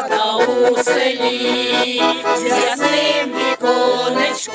хата у селі з ясним віконечком.